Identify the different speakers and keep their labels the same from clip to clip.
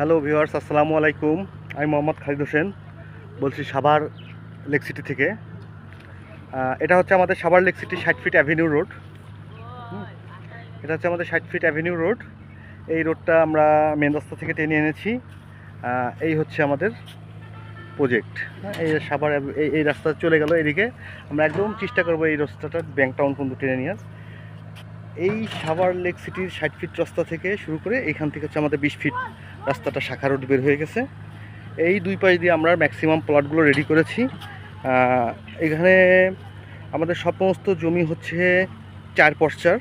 Speaker 1: Hello viewers, আসসালামু আলাইকুম। আমি মোহাম্মদ খালিদ হোসেন, বলছি সাভার লেক সিটি থেকে। এটা হচ্ছে আমাদের সাভার লেক সিটি ষাট ফিট অ্যাভিনিউ রোড। এটা হচ্ছে আমাদের ষাট ফিট অ্যাভিনিউ রোড। এই রোডটা আমরা মেন রাস্তা থেকে টেনে এনেছি। এই হচ্ছে আমাদের প্রজেক্ট। এই যে সাভার এই এই রাস্তা চলে গেল এদিকে। আমরা একদম চেষ্টা করব এই রাস্তাটা ব্যাংক টাউন পর্যন্ত টেনে নেওয়ার। এই সাভার লেক সিটির ষাট ফিট রাস্তা থেকে শুরু করে এখান থেকে হচ্ছে আমাদের বিশ ফিট রাস্তাটা শাখা রোড বের হয়ে গেছে। এই দুই পাশ দিয়ে আমরা ম্যাক্সিমাম প্লটগুলো রেডি করেছি। এখানে আমাদের সমস্ত জমি হচ্ছে চার পর্চার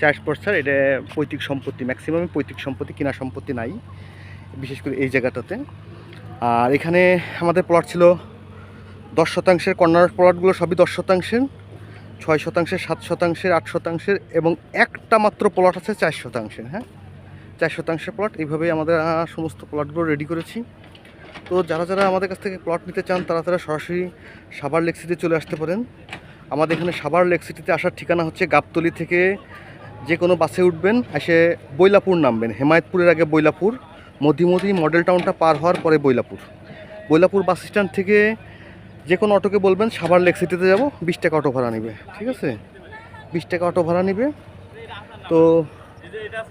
Speaker 1: চার পর্চার এটা পৈতৃক সম্পত্তি ম্যাক্সিমাম পৈতৃক সম্পত্তি, কিনা সম্পত্তি নাই, বিশেষ করে এই জায়গাটাতে। আর এখানে আমাদের প্লট ছিল দশ শতাংশের কর্নার প্লটগুলো সবই দশ শতাংশের, ছয় শতাংশের, সাত শতাংশের, আট শতাংশের এবং একটা মাত্র প্লট আছে চার শতাংশের হ্যাঁ? চার শতাংশের প্লট এইভাবেই আমাদের সমস্ত প্লটগুলো রেডি করেছি। তো যারা যারা আমাদের কাছ থেকে প্লট নিতে চান, তারা তারা সরাসরি সাবার লেক সিটিতে চলে আসতে পারেন। আমাদের এখানে সাবার লেক সিটিতে আসার ঠিকানা হচ্ছে গাবতলি থেকে যে কোনো বাসে উঠবেন, এসে বৈলাপুর নামবেন। হেমায়তপুরের আগে বৈলাপুর মধ্যিমধ্যি মডেল টাউনটা পার হওয়ার পরে বৈলাপুর। বৈলাপুর বাস স্ট্যান্ড থেকে যে কোনো অটোকে বলবেন সাবার লেক সিটিতে যাব, বিশ টাকা অটো ভাড়া নেবে, ঠিক আছে? বিশ টাকা অটো ভাড়া নেবে। তো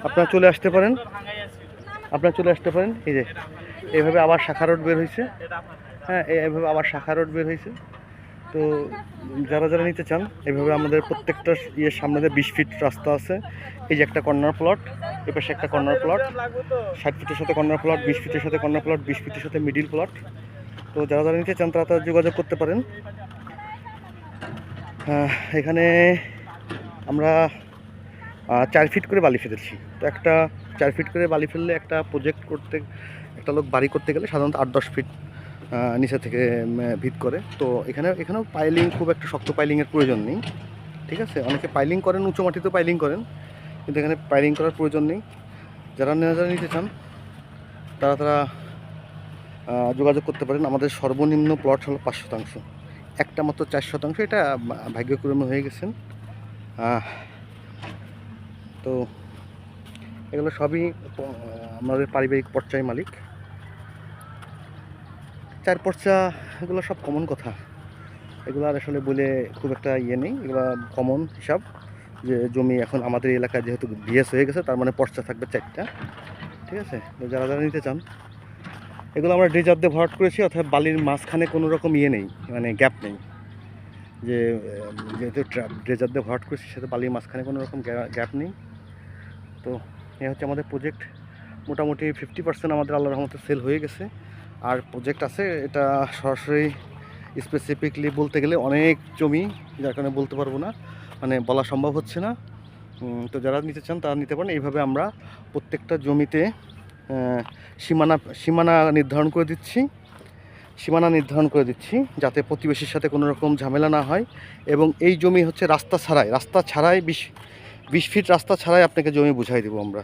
Speaker 1: আপনারা চলে আসতে পারেন। আপনারা চলে আসতে পারেন। এই যে এইভাবে আবার শাখা রোড বের হয়েছে। হ্যাঁ এই- এইভাবে আবার শাখা রোড বের হয়েছে। তো যারা যারা নিতে চান এইভাবে আমাদের প্রত্যেকটা ইয়ের সামনে দিয়ে বিশ ফিট রাস্তা আছে এই যে একটা কর্নার প্লট এ পাশে একটা কর্নার প্লট ষাট ফিটের সাথে কর্নার প্লট বিশ ফিটের সাথে কর্নার প্লট বিশ ফিটের সাথে মিডিল প্লট তো যারা যারা নিতে চান তারা তারা যোগাযোগ করতে পারেন। আহ, এখানে আমরা চার ফিট করে বালি ফেলেছি। তো একটা চার ফিট করে বালি ফেললে একটা প্রজেক্ট করতে, একটা লোক বাড়ি করতে গেলে সাধারণত আট দশ ফিট নিচে থেকে ভিত করে। তো এখানে, এখানেও পাইলিং খুব একটা শক্ত পাইলিংয়ের প্রয়োজন নেই, ঠিক আছে? অনেকে পাইলিং করেন, উঁচু মাটিতেও পাইলিং করেন, কিন্তু এখানে পাইলিং করার প্রয়োজন নেই। যারা যারা নিতে চান, তারা তারা যোগাযোগ করতে পারেন। আমাদের সর্বনিম্ন প্লট হলো পাঁচ শতাংশ। একটা মাত্র চার শতাংশ, এটা ভাগ্যক্রমে হয়ে গেছেন তো এগুলো সবই আমাদের পারিবারিক পর্যায় মালিক। চার পর্চা এগুলো সব কমন কথা। এগুলো আর আসলে বলে খুব একটা ইয়ে নেই। এগুলো কমন হিসাব যে জমি এখন আমাদের এলাকায় যেহেতু বিএস হয়ে গেছে, তার মানে পর্চা থাকবে চারটা। ঠিক আছে? তো যারা যারা নিতে চান, এগুলো আমরা ড্রেজার দিয়ে ভরাট করেছি, অর্থাৎ বালির মাঝখানে কোনো রকম ইয়ে নেই মানে গ্যাপ নেই। যে যেহেতু ড্রেজার দিয়ে ভরাট করেছি সেটা বালির মাঝখানে কোনো রকম গ্যাপ নেই। তো এ হচ্ছে আমাদের প্রজেক্ট মোটামুটি ফিফটি পার্সেন্ট আমাদের আল্লাহ রহমতে সেল হয়ে গেছে। আর প্রজেক্ট আছে, এটা সরাসরি স্পেসিফিকলি বলতে গেলে অনেক জমি, যার কারণে বলতে পারব না। মানে বলা সম্ভব হচ্ছে না। তো যারা নিতে চান তারা নিতে পারেন। এইভাবে আমরা প্রত্যেকটা জমিতে সীমানা সীমানা নির্ধারণ করে দিচ্ছি। সীমানা নির্ধারণ করে দিচ্ছি, যাতে প্রতিবেশীর সাথে কোনো রকম ঝামেলা না হয়। এবং এই জমি হচ্ছে রাস্তা ছাড়াই। রাস্তা ছাড়াই বিশ বিশ ফিট রাস্তা ছাড়াই আপনাকে জমি বুঝাই দিব আমরা।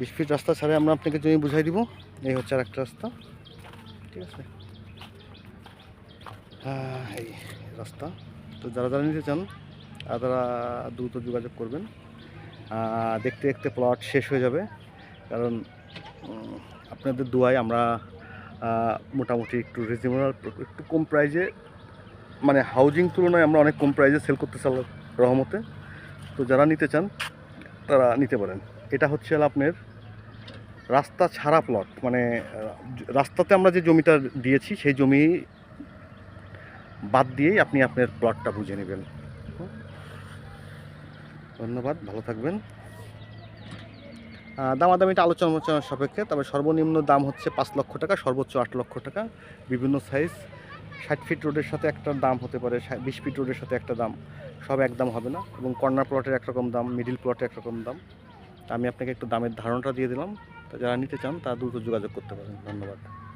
Speaker 1: বিশ ফিট রাস্তা ছাড়াই আমরা আপনাকে জমি বুঝাই দিব। এই হচ্ছে আর একটা রাস্তা। ঠিক আছে? আহ, এই রাস্তা। তো যারা যারা নিতে চান তারা দ্রুত যোগাযোগ করবেন। দেখতে দেখতে প্লট শেষ হয়ে যাবে। কারণ আপনাদের দোয়ায় আমরা মোটামুটি একটু রিজনেবল একটু কম প্রাইজে মানে হাউজিং তুলনায় আমরা অনেক কম প্রাইজে সেল করতে চাল রহমতে। তো যারা নিতে চান, তারা নিতে পারেন। এটা হচ্ছে আপনার রাস্তা ছাড়া প্লট মানে রাস্তাতে আমরা যে জমিটা দিয়েছি, সেই জমি বাদ দিয়েই আপনি আপনার প্লটটা বুঝে নেবেন। ধন্যবাদ, ভালো থাকবেন। দামাদামিটা আলোচনা আলোচনার সাপেক্ষে, তবে সর্বনিম্ন দাম হচ্ছে পাঁচ লক্ষ টাকা, সর্বোচ্চ আট লক্ষ টাকা। বিভিন্ন সাইজ ষাট ফিট রোডের সাথে একটা দাম হতে পারে বিশ ফিট রোডের সাথে একটা দাম। সব এক দাম হবে না। এবং কর্নার প্লটের একরকম দাম মিডিল প্লটের একরকম দাম। আমি আপনাকে একটু দামের ধারণাটা দিয়ে দিলাম। তো যারা নিতে চান, তারা দ্রুত যোগাযোগ করতে পারেন। ধন্যবাদ।